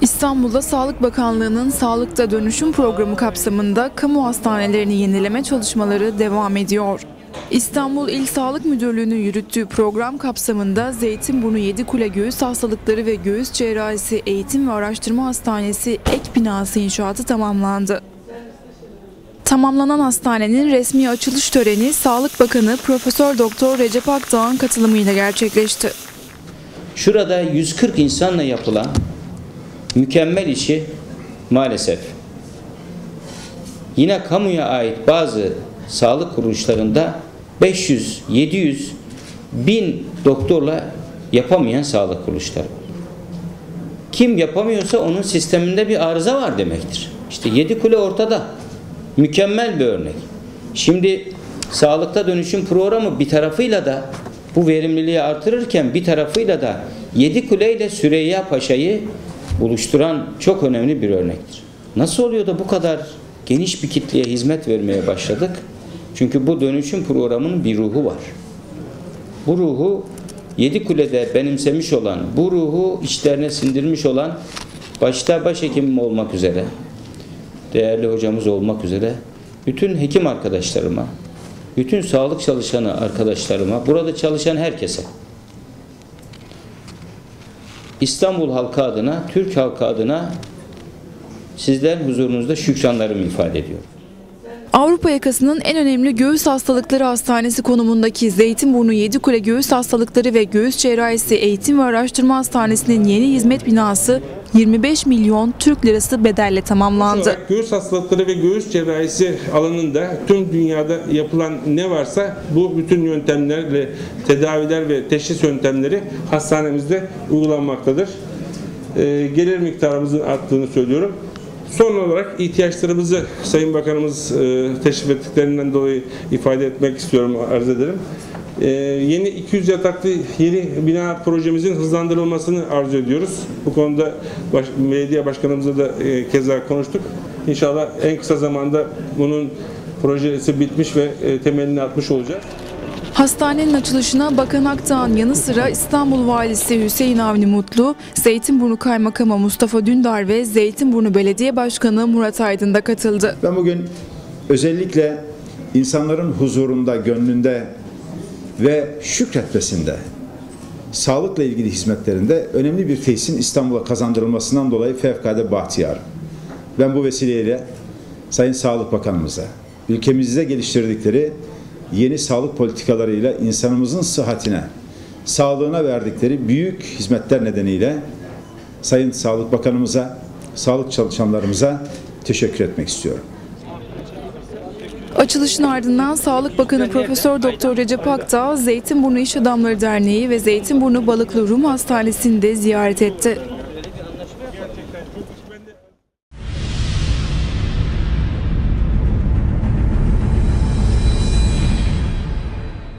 İstanbul'da Sağlık Bakanlığı'nın Sağlıkta Dönüşüm Programı kapsamında kamu hastanelerini yenileme çalışmaları devam ediyor. İstanbul İl Sağlık Müdürlüğü'nün yürüttüğü program kapsamında Zeytinburnu Yedikule Göğüs Hastalıkları ve Göğüs Cerrahisi Eğitim ve Araştırma Hastanesi ek binası inşaatı tamamlandı. Tamamlanan hastanenin resmi açılış töreni Sağlık Bakanı Profesör Doktor Recep Akdağ'ın katılımıyla gerçekleşti. Şurada 140 insanla yapılan mükemmel işi maalesef yine kamuya ait bazı sağlık kuruluşlarında 500, 700, 1000 doktorla yapamayan sağlık kuruluşları. Kim yapamıyorsa onun sisteminde bir arıza var demektir. İşte yedi kule ortada. Mükemmel bir örnek. Şimdi sağlıkta dönüşüm programı bir tarafıyla da bu verimliliği artırırken bir tarafıyla da yedi kule ile Süreyya Paşa'yı buluşturan çok önemli bir örnektir. Nasıl oluyor da bu kadar geniş bir kitleye hizmet vermeye başladık? Çünkü bu dönüşüm programının bir ruhu var. Bu ruhu yedi kulede benimsemiş olan, bu ruhu içlerine sindirmiş olan başta başhekimim olmak üzere, değerli hocamız olmak üzere bütün hekim arkadaşlarıma, bütün sağlık çalışanı arkadaşlarıma, burada çalışan herkese İstanbul halkı adına, Türk halkı adına sizlerin huzurunuzda şükranlarımı ifade ediyorum. Avrupa yakasının en önemli göğüs hastalıkları hastanesi konumundaki Zeytinburnu Yedikule Göğüs Hastalıkları ve Göğüs Cerrahisi Eğitim ve Araştırma Hastanesi'nin yeni hizmet binası 25 milyon Türk lirası bedelle tamamlandı. Göğüs hastalıkları ve göğüs cerrahisi alanında tüm dünyada yapılan ne varsa bu bütün yöntemlerle tedaviler ve teşhis yöntemleri hastanemizde uygulanmaktadır. Ee, gelir miktarımızın arttığını söylüyorum. Son olarak ihtiyaçlarımızı Sayın Bakanımız e, teşrif ettiklerinden dolayı ifade etmek istiyorum, arz ederim. E, yeni 200 yataklı yeni bina projemizin hızlandırılmasını arzu ediyoruz. Bu konuda baş, belediye başkanımızla da e, keza konuştuk. İnşallah en kısa zamanda bunun projesi bitmiş ve e, temelini atmış olacak. Hastanenin açılışına Bakan Akdağ'ın yanı sıra İstanbul Valisi Hüseyin Avni Mutlu, Zeytinburnu Kaymakamı Mustafa Dündar ve Zeytinburnu Belediye Başkanı Murat Aydın da katıldı. Ben bugün özellikle insanların huzurunda, gönlünde ve şükretmesinde, sağlıkla ilgili hizmetlerinde önemli bir tesisin İstanbul'a kazandırılmasından dolayı fevkalade bahtiyarım. Ben bu vesileyle Sayın Sağlık Bakanımıza, ülkemizde geliştirdikleri yeni sağlık politikalarıyla insanımızın sıhhatine, sağlığına verdikleri büyük hizmetler nedeniyle Sayın Sağlık Bakanımıza, sağlık çalışanlarımıza teşekkür etmek istiyorum. Açılışın ardından Sağlık Bakanı Profesör Doktor Recep Akdağ, Zeytinburnu İş Adamları Derneği ve Zeytinburnu Balıklı Rum Hastanesi'ni de ziyaret etti.